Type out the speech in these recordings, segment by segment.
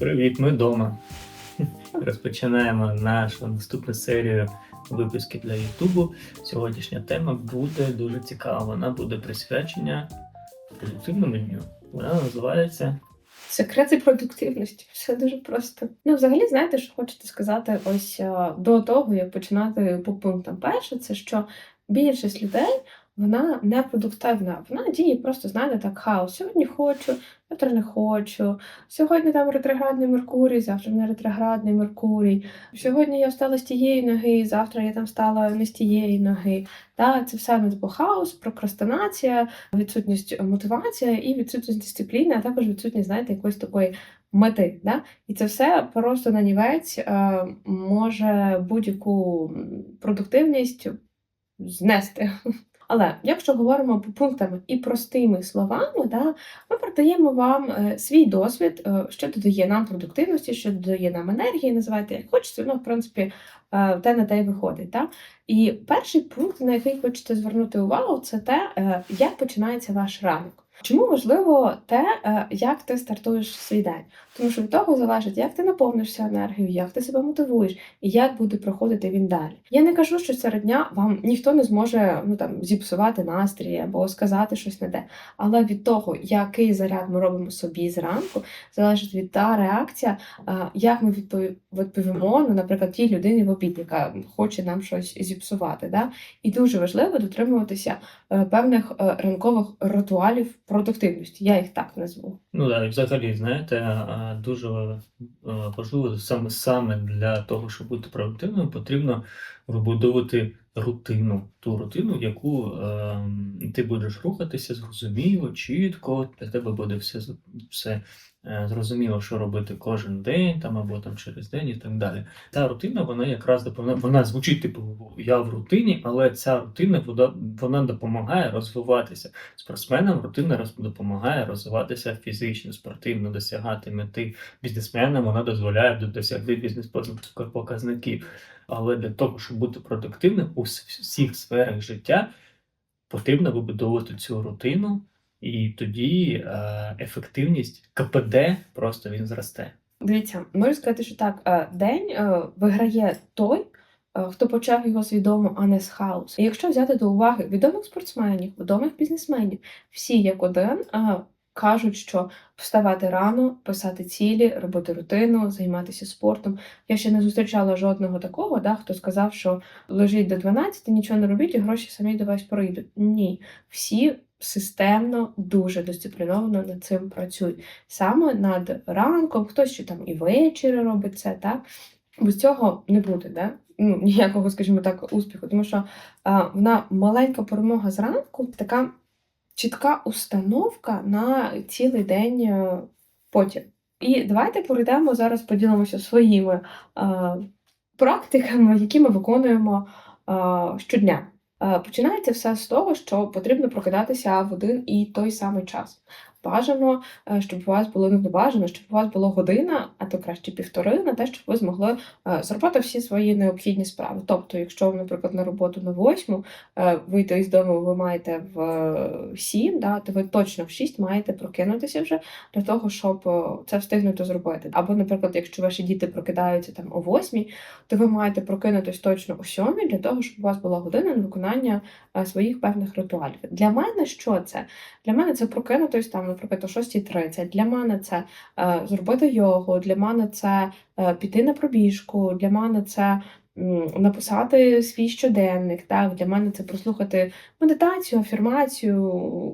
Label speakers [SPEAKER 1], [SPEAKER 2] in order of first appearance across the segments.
[SPEAKER 1] Привіт, ми вдома. Розпочинаємо нашу наступну серію випусків для Ютубу. Сьогоднішня тема буде дуже цікава. Вона буде присвячена продуктивному дню. Вона називається
[SPEAKER 2] Секрети продуктивності. Все дуже просто. Ну, взагалі, знаєте, що хочете сказати ось е, до того, як починати по пунктам. Перше, це що більшість людей вона не продуктивна. Вона діє просто, знаєте, так хаос. Сьогодні хочу, завтра не хочу. Сьогодні там ретроградний Меркурій, завтра не ретроградний Меркурій. Сьогодні я встала з тієї ноги, завтра я там стала не з тієї ноги. Та, це все типу, хаос, прокрастинація, відсутність мотивації і відсутність дисципліни, а також відсутність, знаєте, якоїсь такої мети. Да? І це все просто на нівець е, може будь-яку продуктивність знести. Але якщо говоримо по пунктам і простими словами, да, ми продаємо вам е, свій досвід, е, що додає нам продуктивності, що додає нам енергії, називайте як хочете, воно, в принципі, е, те на те й виходить. Да? І перший пункт, на який хочете звернути увагу, це те, як починається ваш ранок. Чому важливо те, як ти стартуєш свій день? Тому що від того залежить, як ти наповнишся енергією, як ти себе мотивуєш і як буде проходити він далі. Я не кажу, що серед дня вам ніхто не зможе ну там зіпсувати настрій або сказати щось не те. Але від того, який заряд ми робимо собі зранку, залежить від та реакція, е, як ми відпові- відповімо, ну, наприклад, тій людині в обід, яка хоче нам щось зіпсувати. Да? І дуже важливо дотримуватися е, певних е, ранкових ритуалів продуктивності. Я їх так назву.
[SPEAKER 1] Ну да, і взагалі, знаєте, дуже е, важливо саме саме для того, щоб бути продуктивним, потрібно вибудовувати рутину, ту рутину, в яку ем, ти будеш рухатися зрозуміло, чітко, для тебе буде все, все зрозуміло, що робити кожен день там або там через день і так далі. Та рутина, вона якраз допомагає, вона звучить типу я в рутині, але ця рутина вона, вона допомагає розвиватися. Спортсменам рутина роз- допомагає розвиватися фізично, спортивно, досягати мети. Бізнесменам вона дозволяє до- досягти бізнес-показників. Але для того, щоб бути продуктивним у всіх сферах життя, потрібно вибудовувати цю рутину, і тоді е, ефективність КПД просто він зросте.
[SPEAKER 2] Дивіться, можу сказати, що так, е, день е, виграє той, хто почав його свідомо, а не з хаосу. І якщо взяти до уваги відомих спортсменів, відомих бізнесменів, всі як один кажуть, що вставати рано, писати цілі, робити рутину, займатися спортом. Я ще не зустрічала жодного такого, да, хто сказав, що лежіть до 12, нічого не робіть, і гроші самі до вас прийдуть. Ні, всі системно, дуже дисципліновано над цим працюють саме над ранком, хтось ще там і ввечері робить це, так? Без цього не буде, да? ну, ніякого, скажімо так, успіху. Тому що а, вона маленька перемога зранку, така чітка установка на цілий день е, потім. І давайте пройдемо зараз, поділимося своїми е, практиками, які ми виконуємо е, щодня. Е, Починається все з того, що потрібно прокидатися в один і той самий час. Бажано, е, щоб у вас було ну, не бажано, щоб у вас було година, а то краще півтори, на те, щоб ви змогли е, зробити всі свої необхідні справи. Тобто, якщо ви, наприклад, на роботу на восьму, е, вийти із дому ви маєте в сім, да, то ви точно в шість маєте прокинутися вже для того, щоб це встигнути зробити. Або, наприклад, якщо ваші діти прокидаються там о восьмій, то ви маєте прокинутись точно о сьомій для того, щоб у вас була година на виконання своїх певних ритуалів. Для мене що це? Для мене це прокинутись там, наприклад, о 6.30. Для мене це е, зробити йогу, для мене це е, піти на пробіжку, для мене це написати свій щоденник. Так? Для мене це прослухати медитацію, афірмацію,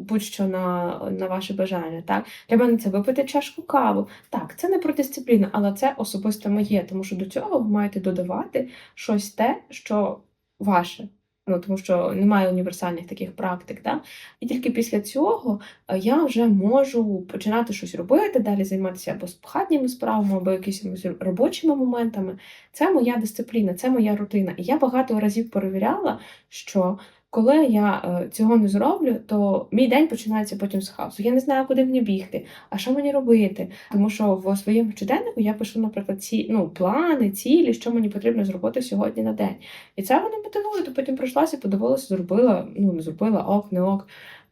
[SPEAKER 2] будь-що на, на ваше бажання. Так? Для мене це випити чашку каву. Так, це не про дисципліну, але це особисто моє, тому що до цього ви маєте додавати щось те, що ваше. Ну, тому що немає універсальних таких практик. Да? І тільки після цього е, я вже можу починати щось робити, далі займатися або хатніми справами, або якимись робочими моментами. Це моя дисципліна, це моя рутина. І я багато разів перевіряла, що коли я е, цього не зроблю, то мій день починається потім з хаосу. Я не знаю, куди мені бігти, а що мені робити. Тому що в своєму щоденнику я пишу, наприклад, ці ну, плани, цілі, що мені потрібно зробити сьогодні на день. І це мене мотивує, то потім прийшлася, подивилася, зробила, ну не зробила, ок, не ок.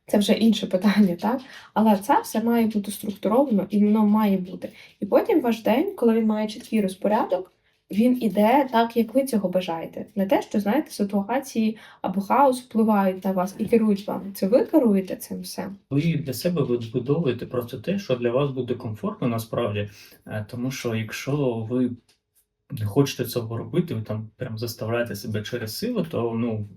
[SPEAKER 2] Це вже інше питання, так? Але це все має бути структуровано і воно має бути. І потім ваш день, коли він має чіткий розпорядок, він іде так, як ви цього бажаєте. Не те, що знаєте, ситуації або хаос впливають на вас і керують вами. Це ви керуєте цим всім.
[SPEAKER 1] Ви для себе відбудовуєте просто те, що для вас буде комфортно насправді. Е, Тому що якщо ви не хочете цього робити, ви там прям заставляєте себе через силу, то ну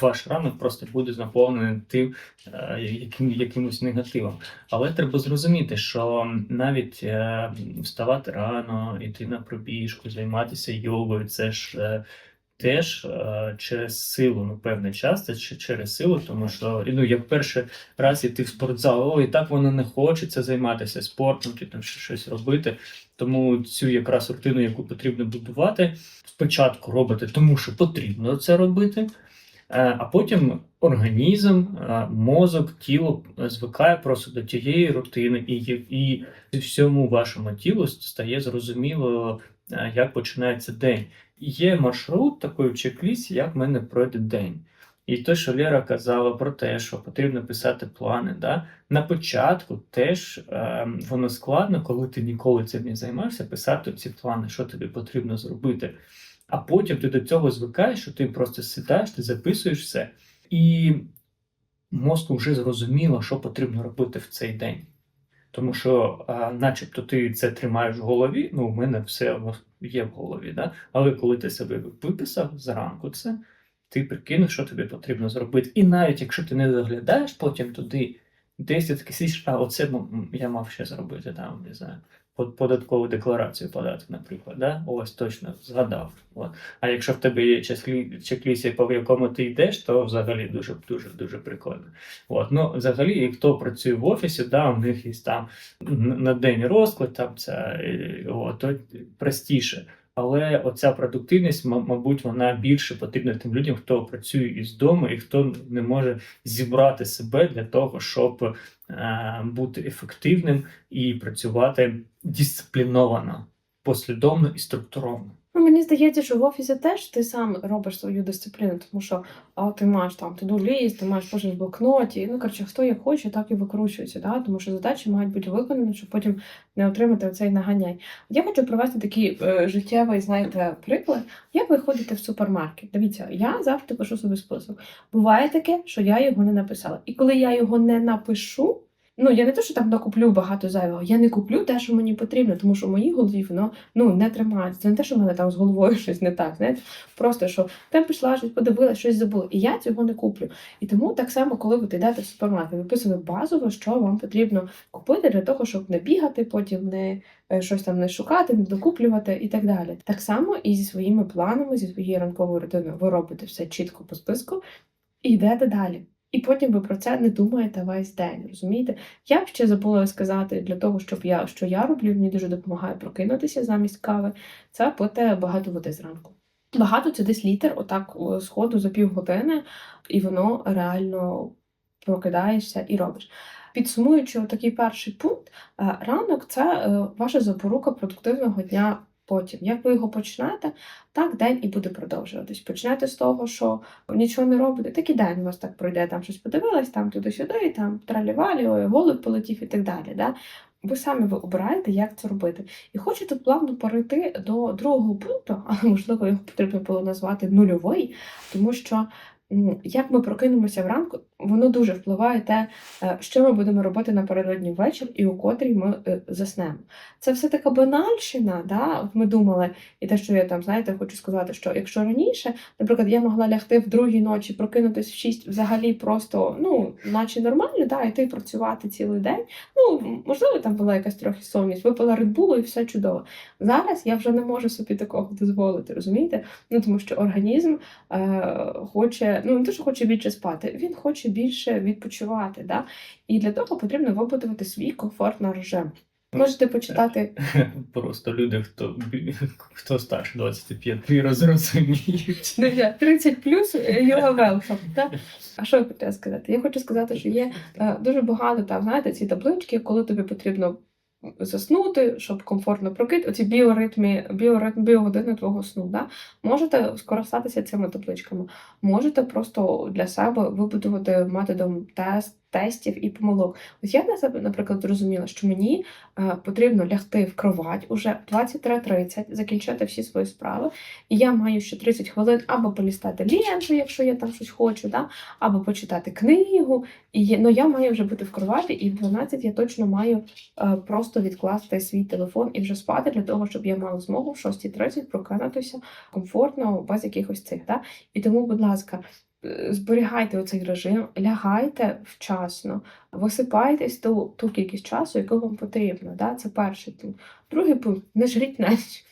[SPEAKER 1] ваш ранок просто буде наповнений тим е, яким, якимось негативом. Але треба зрозуміти, що навіть е, вставати рано, йти на пробіжку, займатися йогою, це ж. е, Теж через силу, ну певний час, це через силу, тому що ну, як перший раз іти в спортзал, о, і так воно не хочеться займатися спортом чи там щось робити. Тому цю якраз рутину, яку потрібно будувати, спочатку робите, тому що потрібно це робити, а потім організм, е, мозок, тіло е, звикає просто до тієї рутини, і, і всьому вашому тілу стає зрозуміло, е, як починається день. Є маршрут такий в чек-лісті, як в мене пройде день. І те, що Лера казала про те, що потрібно писати плани, да? на початку теж е, воно складно, коли ти ніколи цим не займався, писати ці плани, що тобі потрібно зробити. А потім ти до цього звикаєш, що ти просто сідаєш, ти записуєш все, і мозку вже зрозуміло, що потрібно робити в цей день. Тому що, а, начебто, ти це тримаєш в голові, ну, у мене все є в голові, да? але коли ти себе виписав зранку це, ти прикинеш, що тобі потрібно зробити. І навіть якщо ти не заглядаєш потім туди, десь ти такий сидиш, а оце я мав ще зробити там, не знаю, податкову декларацію подати, наприклад. Да? Ось точно згадав. От. А якщо в тебе є чек-лі- чек-ліст, по якому ти йдеш, то взагалі дуже дуже дуже прикольно. От. Ну, взагалі, і хто працює в офісі, да, у них є там на день розклад, там це от, то простіше. Але оця продуктивність, мабуть, вона більше потрібна тим людям, хто працює із дому і хто не може зібрати себе для того, щоб бути ефективним і працювати дисципліновано, послідовно і структуровано.
[SPEAKER 2] Ну, мені здається, що в офісі теж ти сам робиш свою дисципліну, тому що а, ти маєш там туду ліст, ти маєш кожен в блокноті. Ну, коротше, хто як хоче, так і викручується. Да? Тому що задачі мають бути виконані, щоб потім не отримати оцей наганяй. Я хочу привести такий е, життєвий, знаєте, приклад. Як ви ходите в супермаркет? Дивіться, я завжди пишу собі список. Буває таке, що я його не написала. І коли я його не напишу. Ну, я не те, що там накуплю багато зайвого, я не куплю те, що мені потрібно, тому що в моїй голові воно ну не тримається. Це не те, що в мене там з головою щось не так. Знаєте, просто що там пішла, щось подивилася, щось забула. І я цього не куплю. І тому так само, коли ви йдете в супермаркет, ви писали базово, що вам потрібно купити для того, щоб не бігати, потім не е, щось там не шукати, не докуплювати і так далі. Так само і зі своїми планами, зі своєю ранковою рутиною, ви робите все чітко по списку і йдете далі. І потім ви про це не думаєте весь день, розумієте? Я б ще забула сказати для того, щоб я що я роблю, мені дуже допомагає прокинутися замість кави. Це пити багато води зранку. Багато це десь літр, отак сходу за півгодини, і воно реально прокидаєшся і робиш. Підсумуючи такий перший пункт, е, ранок це е, ваша запорука продуктивного дня потім. Як ви його почнете, так день і буде продовжуватись. Почнете з того, що нічого не робите, так і день у вас так пройде, там щось подивилась, там туди-сюди, там тралівалі, ой, голуб полетів і так далі. Да? Ви самі ви обираєте, як це робити. І хочу тут плавно перейти до другого пункту, але можливо його потрібно було назвати нульовий, тому що як ми прокинемося вранку, воно дуже впливає те, е, що ми будемо робити напередодні вечір і у котрій ми е, заснемо. Це все така банальщина, да? Ми думали, і те, що я там, знаєте, хочу сказати, що якщо раніше, наприклад, я могла лягти в другій ночі, прокинутись в 6 взагалі просто, ну, наче нормально, да, йти працювати цілий день. Ну, можливо, там була якась трохи совість, випила редбулу і все чудово. Зараз я вже не можу собі такого дозволити, розумієте? Ну, тому що організм е, хоче, ну не те, що хоче більше спати, він хоче більше відпочивати. Да? І для того потрібно вибудувати свій комфортний режим. Можете почитати
[SPEAKER 1] Просто люди, хто, хто старше 25 розуміють.
[SPEAKER 2] Ну, я 30 плюс йога велком. А що я хотіла сказати? Я хочу сказати, що є е, дуже багато там, знаєте, ці таблички, коли тобі потрібно заснути, щоб комфортно прокид, оці біоритмі, біоритм, біогодини твого сну. Да? Можете скористатися цими табличками. Можете просто для себе вибудувати методом тест, тестів і помилок. Ось я наприклад, зрозуміла, що мені е, потрібно лягти в кровать уже в 23.30, закінчити всі свої справи, і я маю ще 30 хвилин або полістати ленту, якщо я там щось хочу, да? або почитати книгу. І ну, я маю вже бути в кроваті, і в 12 я точно маю е, просто відкласти свій телефон і вже спати для того, щоб я мала змогу в 6.30 прокинутися комфортно, без якихось цих. Да? І тому, будь ласка, зберігайте оцей режим, лягайте вчасно, висипайтесь ту, ту кількість часу, яку вам потрібно. Да? Це перший пункт. Другий пункт не жріть на ніч.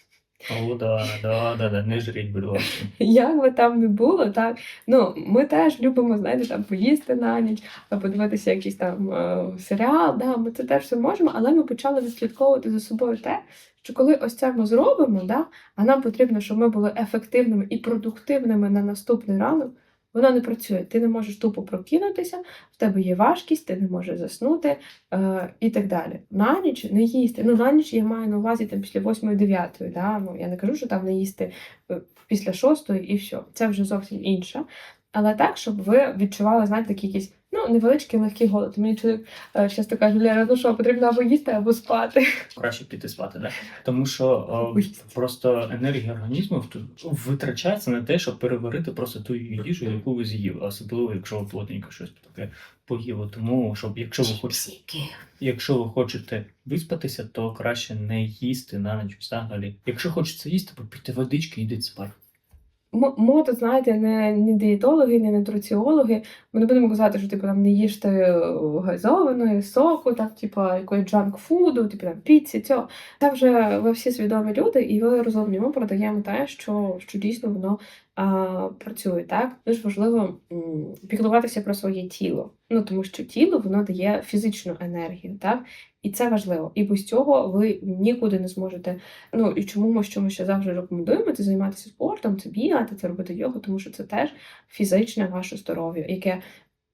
[SPEAKER 1] О, да, да, да, да, не жріть, будь ласка.
[SPEAKER 2] Як би там не було, так ну ми теж любимо, знаєте, там поїсти на ніч, подивитися якийсь там е, серіал. Да, ми це теж все можемо, але ми почали відслідковувати за собою те, що коли ось це ми зробимо, да, а нам потрібно, щоб ми були ефективними і продуктивними на наступний ранок. Воно не працює. Ти не можеш тупо прокинутися, в тебе є важкість, ти не можеш заснути е, і так далі. На ніч не їсти. Ну, на ніч я маю на увазі там після 8-9. Да? Ну, я не кажу, що там не їсти е, після 6 і все. Це вже зовсім інше. Але так, щоб ви відчували, знаєте, такий якийсь ну, невеличкий легкий голод. Мені чоловік е, часто каже, Лера, ну що, потрібно або їсти, або спати.
[SPEAKER 1] Краще піти спати, да? Тому що о, просто енергія організму витрачається на те, щоб переварити просто ту їжу, яку ви з'їли, особливо якщо ви плотненько щось таке поїли. Тому щоб якщо ви хочете, якщо ви хочете виспатися, то краще не їсти на ніч взагалі. Якщо хочеться їсти, попійте водички і йдіть спати.
[SPEAKER 2] М- Мото, знаєте, не, не дієтологи, не нутриціологи. Ми не будемо казати, що типу там не їжте е, газованої, соку, так, типу, якоїсь джанк-фуду, типу там піці, цього. Це вже ви всі свідомі люди, і ви розумні. Ми продаємо те, що, що дійсно воно а, працює. Так? Дуже важливо піклуватися про своє тіло. Ну, тому що тіло воно дає фізичну енергію, так? І це важливо. І без цього ви нікуди не зможете Ну і чому ми що ми ще завжди рекомендуємо це займатися спортом, це бігати, це робити йогу, тому що це теж фізичне ваше здоров'я, яке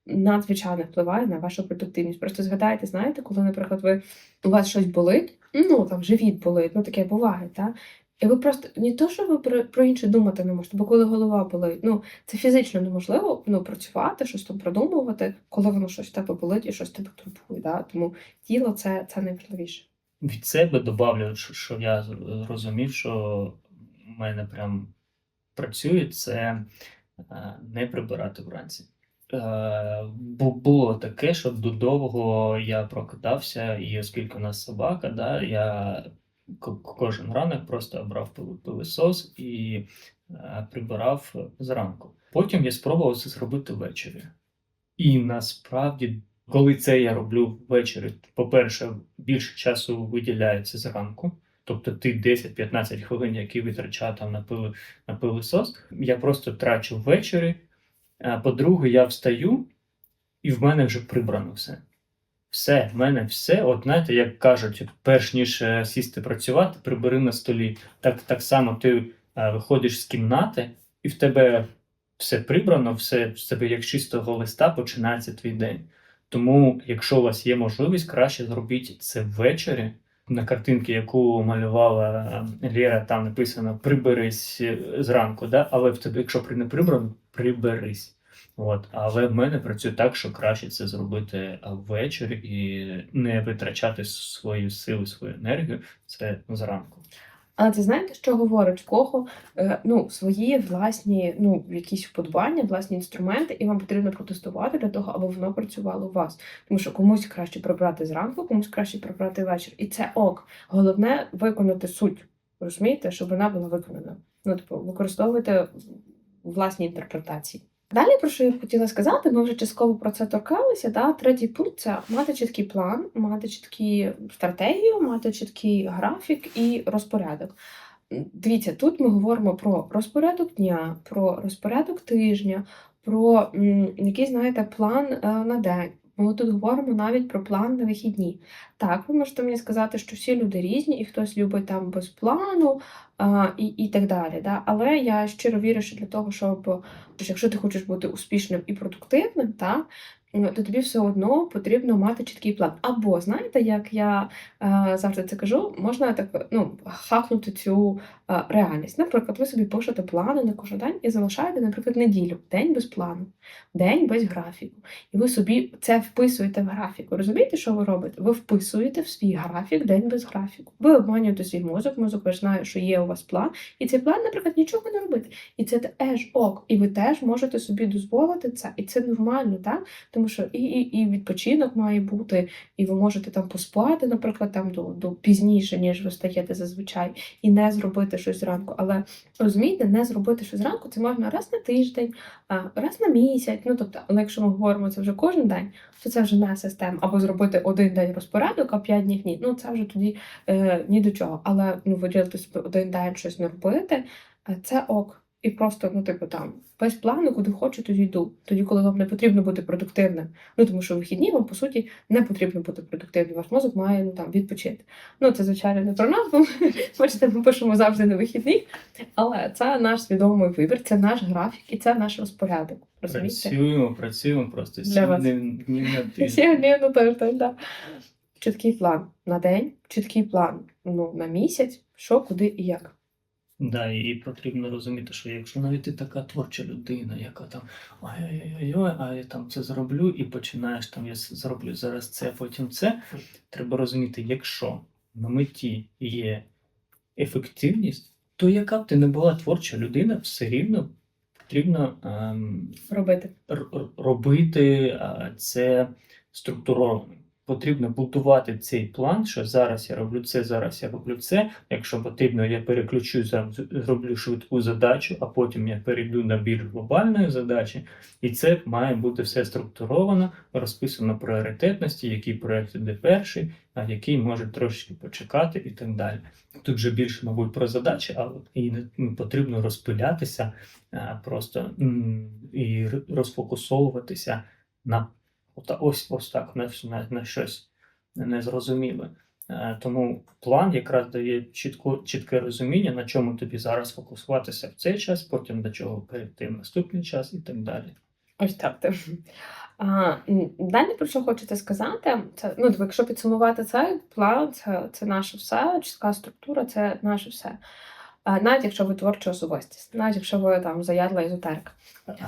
[SPEAKER 2] надзвичайно впливає на вашу продуктивність. Просто згадайте, знаєте, коли, наприклад, ви у вас щось болить, ну там живіт болить, ну таке буває, так? І ви просто не то, що ви про, про інше думати не можете, бо коли голова болить, ну це фізично неможливо ну, працювати, щось там продумувати, коли воно щось в тебе болить і щось тебе турбує. Да? Тому тіло це, це найважливіше.
[SPEAKER 1] Від себе добавлю, що, я зрозумів, що в мене прям працює, це е, не прибирати вранці. Е, бу- було таке, що до довго я прокидався, і оскільки у нас собака, да, я кожен ранок просто брав пили- пилисос і е, прибирав зранку. Потім я спробував це зробити ввечері. І насправді, коли це я роблю ввечері, по-перше, більше часу виділяється зранку. Тобто ти 10-15 хвилин, які витрачав там на, пили, на пилисос, я просто трачу ввечері. А по-друге, я встаю, і в мене вже прибрано все. Все, в мене все. От знаєте, як кажуть, перш ніж е, сісти працювати, прибери на столі. Так, так само ти е, виходиш з кімнати, і в тебе все прибрано, все в тебе як чистого листа починається твій день. Тому, якщо у вас є можливість, краще зробіть це ввечері. На картинці, яку малювала е, Лєра, там написано приберись е, зранку, да? але в тебе, якщо не прибрано, приберись. От. Але в мене працює так, що краще це зробити ввечері і не витрачати свої сили, свою енергію це зранку.
[SPEAKER 2] Але це знаєте, що говорить в кого е, ну, свої власні ну, якісь вподобання, власні інструменти, і вам потрібно протестувати для того, аби воно працювало у вас. Тому що комусь краще прибрати зранку, комусь краще прибрати ввечері. І це ок. Головне виконати суть. Розумієте, щоб вона була виконана. Ну, типу, використовуйте власні інтерпретації. Далі, про що я хотіла сказати, ми вже частково про це торкалися. Да? Третій пункт це мати чіткий план, мати чіткі стратегію, мати чіткий графік і розпорядок. Дивіться, тут ми говоримо про розпорядок дня, про розпорядок тижня, про якийсь, знаєте, план е, на день. Ми тут говоримо навіть про план на вихідні. Так, ви можете мені сказати, що всі люди різні, і хтось любить там без плану а, і, і так далі. Да? Але я щиро вірю, що для того, щоб якщо ти хочеш бути успішним і продуктивним, так, то тобі все одно потрібно мати чіткий план. Або знаєте, як я е, завжди це кажу, можна так ну, хакнути цю е, реальність. Наприклад, ви собі пишете плани на кожен день і залишаєте, наприклад, неділю, день без плану, день без графіку. І ви собі це вписуєте в графіку. Розумієте, що ви робите? Ви вписуєте в свій графік день без графіку. Ви обманюєте свій мозок, мозок ваш знає, що є у вас план, і цей план, наприклад, нічого не робити. І це теж ок. І ви теж можете собі дозволити це. І це нормально, так? Тому що і, і, і відпочинок має бути, і ви можете там поспати, наприклад, там до, до пізніше, ніж ви стаєте зазвичай, і не зробити щось зранку. Але розумієте, не зробити щось зранку це можна раз на тиждень, раз на місяць. Ну тобто, але якщо ми говоримо це вже кожен день, то це вже не система. Або зробити один день розпорядок, а п'ять днів ні. Ну це вже тоді е, ні до чого. Але ну виділити собі один день щось не робити, е, це ок. І просто, ну, типу, там, без плану, куди хочу, тоді йду. Тоді, коли вам не потрібно бути продуктивним. Ну, тому що в вихідні вам, по суті, не потрібно бути продуктивним. Ваш мозок має ну, там, відпочити. Ну, це, звичайно, не про нас, бо бачите, ми пишемо завжди на вихідних. Але це наш свідомий вибір, це наш графік і це наш розпорядок. Розумієте?
[SPEAKER 1] Працюємо, працюємо просто
[SPEAKER 2] Для
[SPEAKER 1] сім днів днів на тиждень.
[SPEAKER 2] Так. Чіткий план на день, чіткий план ну, на місяць, що, куди і як.
[SPEAKER 1] Да, і потрібно розуміти, що якщо навіть ти така творча людина, яка там ой-ой-ой, а я там це зроблю, і починаєш там, я зроблю зараз це, потім це. Треба розуміти, якщо на меті є ефективність, то яка б ти не була творча людина, все рівно потрібно ем,
[SPEAKER 2] Робити.
[SPEAKER 1] робити це структуровано. Потрібно будувати цей план, що зараз я роблю це, зараз я роблю це. Якщо потрібно, я переключу зроблю швидку задачу, а потім я перейду на більш глобальної задачі. І це має бути все структуровано, розписано пріоритетності, який проект іде перший, а який може трошки почекати і так далі. Тут вже більше, мабуть, про задачі, але і не не потрібно розпилятися просто і розфокусовуватися на ота- ось ось так на, на, на щось незрозуміле. Е, Тому план якраз дає чітко, чітке розуміння, на чому тобі зараз фокусуватися в цей час, потім до чого перейти в наступний час і так далі.
[SPEAKER 2] Ось так. ти. А, далі про що хочете сказати? Це, ну, тобто, якщо підсумувати цей план, це, це наше все, чітка структура, це наше все. Навіть якщо ви творча особистість, навіть якщо ви там заядла езотерика.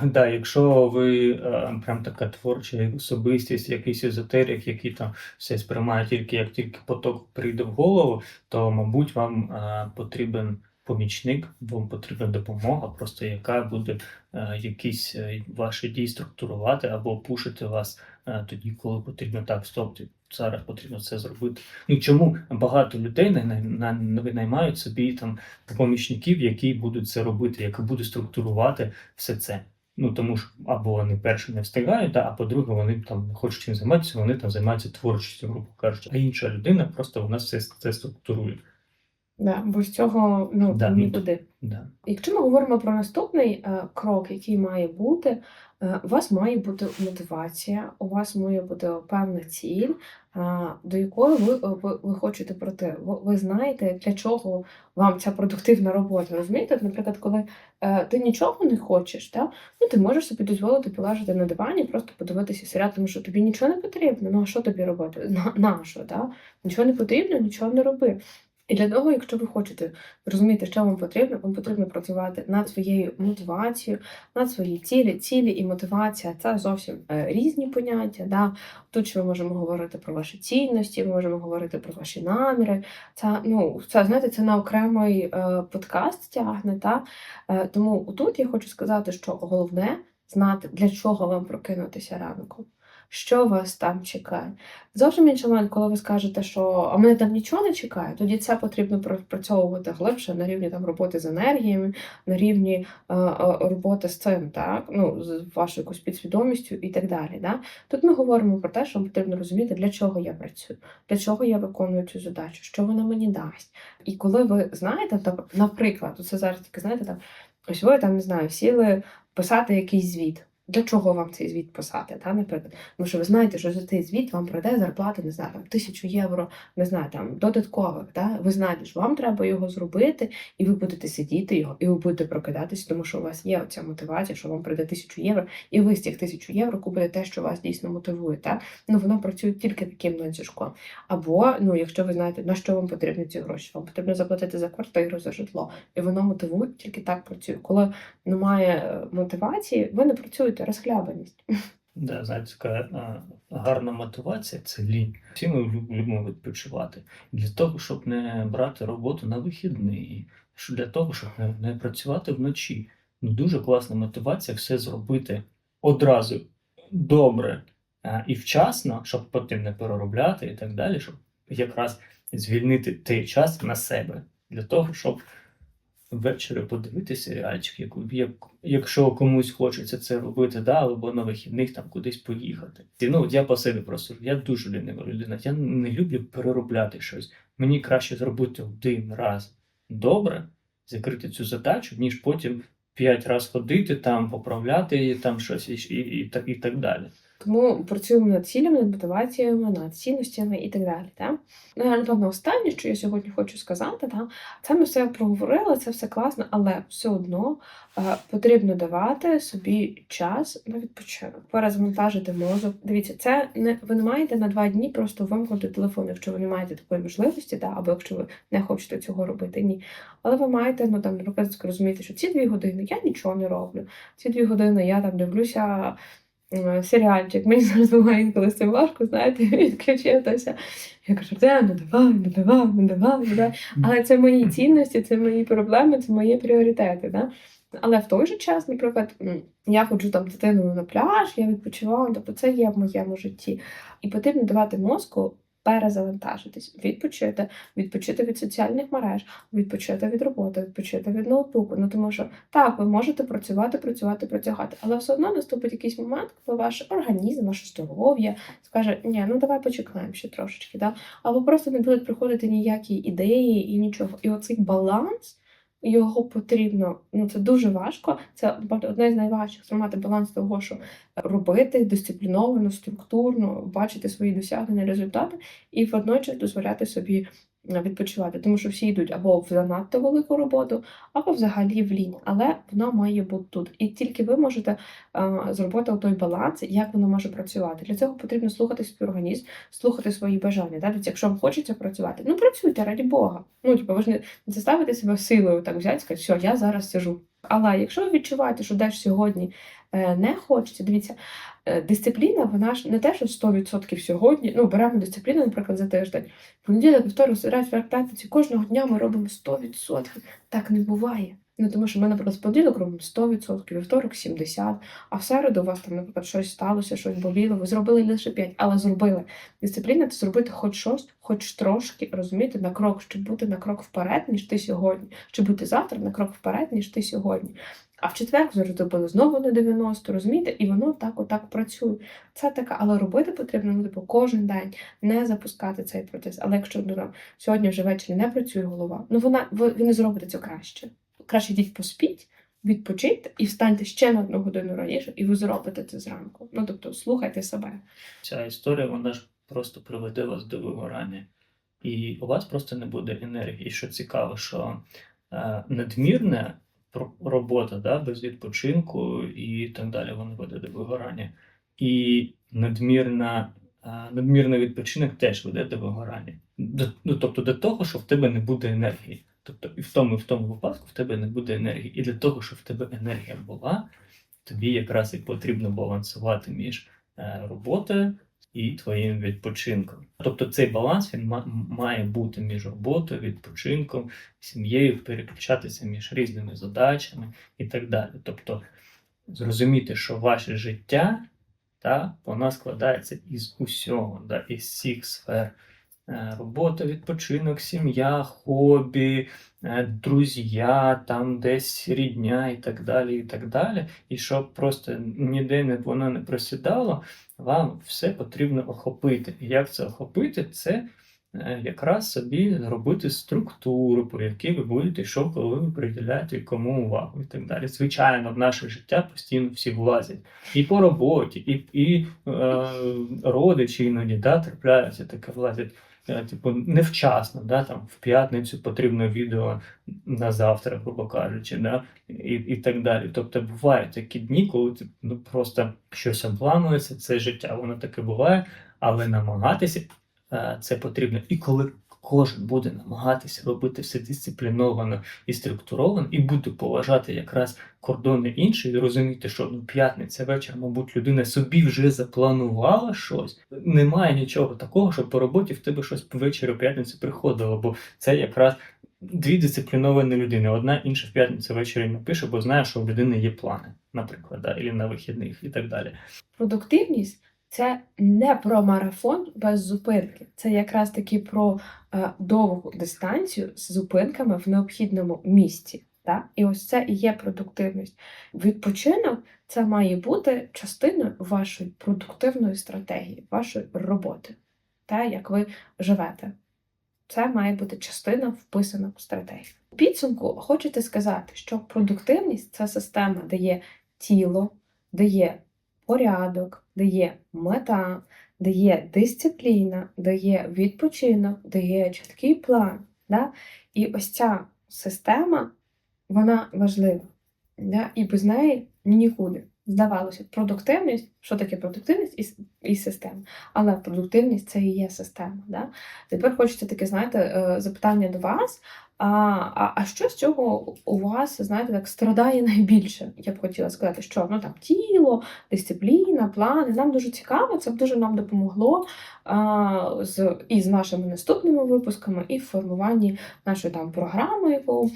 [SPEAKER 1] Да, якщо ви е, прям така творча особистість, якийсь езотерик, який там все сприймає тільки як тільки поток прийде в голову, то мабуть вам е, потрібен помічник, вам потрібна допомога, просто яка буде е, якісь е, ваші дії структурувати або пушити вас е, тоді, коли потрібно так, стопти. зараз потрібно це зробити. Ну чому багато людей на, на, собі там помічників, які будуть це робити, які будуть структурувати все це. Ну тому ж або вони перше не встигають, а по-друге, вони там не хочуть чим займатися, вони там займаються творчістю, грубо кажучи. А інша людина просто нас все це структурує.
[SPEAKER 2] Да, бо з цього ну,
[SPEAKER 1] Да, ну,
[SPEAKER 2] нікуди.
[SPEAKER 1] Да.
[SPEAKER 2] Якщо ми говоримо про наступний е, крок, який має бути, е, у вас має бути мотивація, у вас має бути певна ціль, е, до якої ви, ви, ви хочете пройти. Ви, ви знаєте, для чого вам ця продуктивна робота. Розумієте, наприклад, коли ти нічого не хочеш, та, ну, ти можеш собі дозволити полежати на дивані, просто подивитися серіал, тому що тобі нічого не потрібно. Ну а що тобі робити? На, на що? Та? Нічого не потрібно, нічого не роби. І для того, якщо ви хочете розуміти, що вам потрібно, вам потрібно працювати над своєю мотивацією, над свої цілі. Цілі і мотивація це зовсім е, різні поняття. Да? Тут ще ми можемо говорити про ваші цінності, ми можемо говорити про ваші наміри. Це, ну, це знаєте, це на окремий е, подкаст тягне. Та? Е, тому тут я хочу сказати, що головне знати, для чого вам прокинутися ранком. Що вас там чекає? Зовсім інший момент, коли ви скажете, що а мене там нічого не чекає, тоді це потрібно пропрацьовувати глибше на рівні там роботи з енергіями, на рівні е, е, роботи з цим, так ну з вашою якоюсь підсвідомістю і так далі. Да? Тут ми говоримо про те, що потрібно розуміти, для чого я працюю, для чого я виконую цю задачу, що вона мені дасть. І коли ви знаєте, то, наприклад, це зараз таке знаєте, там ось ви там не знаю, сіли писати якийсь звіт. Для чого вам цей звіт писати, та, наприклад. Тому що ви знаєте, що за цей звіт вам прийде зарплата, не знаю, там тисячу євро, не знаю, там додаткових. Та? Ви знаєте, що вам треба його зробити, і ви будете сидіти його, і ви будете прокидатися, тому що у вас є оця мотивація, що вам прийде тисячу євро, і ви з цих тисячу євро купите те, що вас дійсно мотивує. Та? Ну воно працює тільки таким ланцюжком. Або, ну, якщо ви знаєте, на що вам потрібні ці гроші, вам потрібно заплатити за квартиру, за житло, і воно мотивує тільки так працює. Коли немає е, мотивації, ви не працюєте, розхлябаність.
[SPEAKER 1] Да, знаєте, така гарна мотивація це лінь. Всі ми любимо відпочивати. Для того, щоб не брати роботу на вихідний, для того, щоб не, працювати вночі. Ну, дуже класна мотивація все зробити одразу добре і вчасно, щоб потім не переробляти і так далі, щоб якраз звільнити той час на себе для того, щоб ввечері подивитися серіальчик, яку- як, якщо комусь хочеться це робити, да, або на вихідних там кудись поїхати. І, ну, я по собі просто я дуже лінива людина. Я не люблю переробляти щось. Мені краще зробити один раз добре, закрити цю задачу, ніж потім п'ять разів ходити, там поправляти там щось і, і, і, так, і так далі.
[SPEAKER 2] Тому працюємо над цілями, над мотиваціями, над цінностями і так далі. Та? Ну, напевно, останнє, що я сьогодні хочу сказати, та? це ми все проговорили, це все класно, але все одно е, потрібно давати собі час на відпочинок, перезавантажити мозок. Дивіться, це не ви не маєте на два дні просто вимкнути телефон, якщо ви не маєте такої можливості, та? або якщо ви не хочете цього робити. Ні. Але ви маєте, ну там, розуміти, що ці дві години я нічого не роблю. Ці дві години я там дивлюся серіальчик. Мені зараз буває інколи з цим важко, знаєте, відключитися. Я кажу, де не давай, не давай, не давай, не давай. Але це мої цінності, це мої проблеми, це мої пріоритети. Да? Але в той же час, наприклад, я ходжу там дитиною на пляж, я відпочиваю, тобто це є в моєму житті. І потрібно давати мозку перезавантажитись, відпочити, відпочити від соціальних мереж, відпочити від роботи, відпочити від ноутбуку. Ну тому що так, ви можете працювати, працювати, працювати, але все одно наступить якийсь момент, коли ваш організм, ваше здоров'я скаже, ні, ну давай почекаємо ще трошечки, да? або просто не будуть приходити ніякі ідеї і нічого. І оцей баланс. Його потрібно, ну це дуже важко. Це одне з найважчих тримати баланс того, що робити дисципліновано, структурно, бачити свої досягнення, результати, і водночас дозволяти собі відпочивати. Тому що всі йдуть або в занадто велику роботу, або взагалі в лінь. Але вона має бути тут. І тільки ви можете зробити той баланс, як воно може працювати. Для цього потрібно слухати свій організм, слухати свої бажання. Да? Тобто, якщо вам хочеться працювати, ну працюйте раді Бога. Ну, типу, ви ж не заставите себе силою так взяти, сказати, що я зараз сижу. Але якщо ви відчуваєте, що десь сьогодні не хочеться, дивіться, е, дисципліна, вона ж не те, що 100% сьогодні. Ну, беремо дисципліну, наприклад, за тиждень. Понеділок, вівторок, четвер, п'ятниця, кожного дня ми робимо 100%. Так не буває. Ну, тому що ми, наприклад, в понеділок робимо 100%, вівторок 70%, а в середу у вас там, наприклад, щось сталося, щось боліло, ви зробили лише 5, але зробили. Дисципліна це зробити хоч щось, хоч трошки, розумієте, на крок, щоб бути на крок вперед, ніж ти сьогодні, щоб бути завтра на крок вперед, ніж ти сьогодні. А в четвер зробили знову на 90, розумієте, і воно так отак працює. Це така, але робити потрібно ну, типу, кожен день, не запускати цей процес. Але якщо ну, там, сьогодні вже ввечері не працює голова, ну вона ви не зробите це краще. Краще йдіть поспіть, відпочийте і встаньте ще на одну годину раніше, і ви зробите це зранку. Ну тобто слухайте себе.
[SPEAKER 1] Ця історія вона ж просто приведе вас до вигорання. І у вас просто не буде енергії. Що цікаво, що е, надмірна пр- робота да, без відпочинку і так далі, вона веде до вигорання. І надмірна, е, надмірний відпочинок теж веде до вигорання. До, ну, тобто до того, що в тебе не буде енергії. Тобто і в тому, і в тому випадку в тебе не буде енергії. І для того, щоб в тебе енергія була, тобі якраз і потрібно балансувати між е, роботою і твоїм відпочинком. Тобто цей баланс він ма- має бути між роботою, відпочинком, сім'єю, переключатися між різними задачами і так далі. Тобто зрозуміти, що ваше життя та, воно складається із усього, да, із всіх сфер. Е, Робота, відпочинок, сім'я, хобі, е, друзі, там десь рідня і так далі. І так далі. І щоб просто ніде не воно не просідало, вам все потрібно охопити. І як це охопити? Це е, якраз собі робити структуру, по якій ви будете, що коли ви приділяєте кому увагу і так далі. Звичайно, в наше життя постійно всі влазять. І по роботі, і, і е, родичі іноді да, трапляються таке влазять. Е, Типу, невчасно, да, там, в п'ятницю потрібно відео на завтра, грубо кажучи, да, і, і так далі. Тобто бувають такі дні, коли ну, просто щось обламується, це життя, воно таке буває, але намагатися е, це потрібно. І коли кожен буде намагатися робити все дисципліновано і структуровано, і буде поважати якраз кордони інших, і розуміти, що ну, п'ятниця вечір, мабуть, людина собі вже запланувала щось. Немає нічого такого, що по роботі в тебе щось ввечері в п'ятницю приходило, бо це якраз дві дисципліновані людини. Одна інша в п'ятницю ввечері не пише, бо знає, що у людини є плани, наприклад, да, і на вихідних і так далі.
[SPEAKER 2] Продуктивність це не про марафон без зупинки. Це якраз таки про е, довгу дистанцію з зупинками в необхідному місці. Так? І ось це і є продуктивність. Відпочинок це має бути частиною вашої продуктивної стратегії, вашої роботи, те, як ви живете. Це має бути частина вписана в стратегію. У підсумку хочете сказати, що продуктивність це система, де є тіло, де є порядок, де є мета, де є дисципліна, де є відпочинок, де є чіткий план. Да? І ось ця система, вона важлива. Да? І без неї нікуди. Здавалося, продуктивність, що таке продуктивність і, і система. Але продуктивність це і є система. Да? Тепер хочеться таке, знаєте, е, запитання до вас. А, а, а що з цього у вас, знаєте, так страдає найбільше? Я б хотіла сказати, що ну там тіло, дисципліна, плани. Нам дуже цікаво, це б дуже нам допомогло а, з, і з нашими наступними випусками, і в формуванні нашої там програми, яку,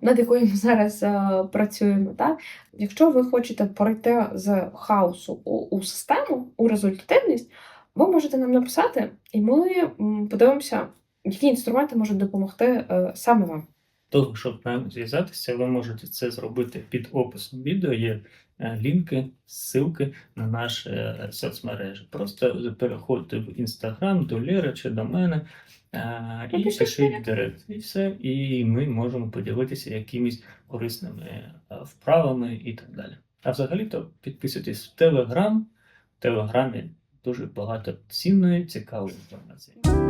[SPEAKER 2] над якою ми зараз е, працюємо. Так? Якщо ви хочете перейти з хаосу у, систему, у результативність, ви можете нам написати, і ми подивимося, які інструменти можуть допомогти е, саме вам.
[SPEAKER 1] того, щоб з нами зв'язатися, ви можете це зробити під описом відео. Є е, лінки, ссылки на наші е, соцмережі. Просто переходьте в інстаграм до Лєри чи до мене е, і
[SPEAKER 2] Напишіть
[SPEAKER 1] пишіть директ. І все. І ми можемо поділитися якимись корисними вправами і так далі. А взагалі-то підписуйтесь в Телеграм. В Телеграмі дуже багато цінної, цікавої інформації.